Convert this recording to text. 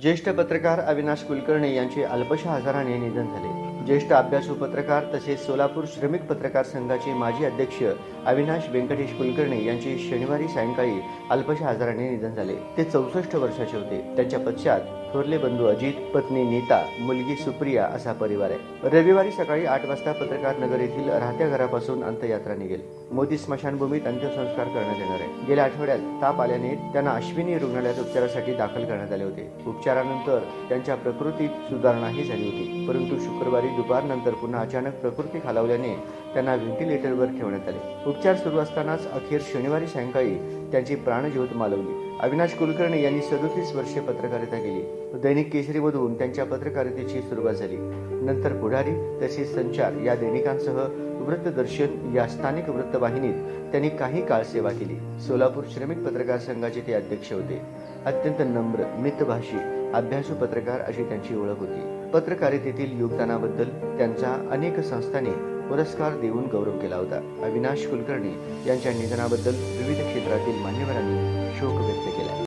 ज्येष्ठ पत्रकार अविनाश कुलकर्णी यांचे अल्पशा आजाराने निधन झाले. ज्येष्ठ अभ्यासू पत्रकार तसेच सोलापूर श्रमिक पत्रकार संघाचे माजी अध्यक्ष अविनाश व्यंकटेश कुलकर्णी यांचे शनिवारी सायंकाळी अल्पशा आजाराने निधन झाले. ते चौसष्ट वर्षाचे होते. त्यांच्या पश्चात थोरले बंधू अजित पत्नी नीता मुलगी सुप्रिया असा परिवार आहे. रविवारी सकाळी आठ वाजता पत्रकार नगर येथील राहत्या घरापासून अंत्ययात्रा निघेल. मोदी स्मशानभूमीत अंत्यसंस्कार करण्यात येणार आहे. गेल्या आठवड्यात ताप आल्याने त्यांना अश्विनी रुग्णालयात उपचारासाठी दाखल करण्यात आले होते. उपचारानंतर त्यांच्या प्रकृतीत सुधारणाही झाली होती. परंतु शुक्रवारी दुपारनंतर पुन्हा अचानक प्रकृती खालावल्याने त्यांना व्हेंटिलेटरवर ठेवण्यात आले. उपचार सुरू असतानाच अखेर शनिवारी सायंकाळी त्यांची प्राणज्योत मालवली. अविनाश कुलकर्णी यांनी सदोतीस वर्षे पत्रकारिता केली. दैनिक केसरीमधून त्यांच्या पत्रकारितेची सुरुवात झाली. नंतर पुढारी तसेच संचार या दैनिकांसह वृत्तदर्शन या स्थानिक वृत्तवाहिनीत त्यांनी काही काळ सेवा केली. सोलापूर श्रमिक पत्रकार संघाचे ते अध्यक्ष होते. अत्यंत नम्र मितभाषी अभ्यासू पत्रकार अशी त्यांची ओळख होती. पत्रकारितेतील योगदानाबद्दल त्यांचा अनेक संस्थांनी पुरस्कार देऊन गौरव केला होता. अविनाश कुलकर्णी यांच्या निधनाबद्दल विविध क्षेत्रातील मान्यवरांनी शोक व्यक्त केला.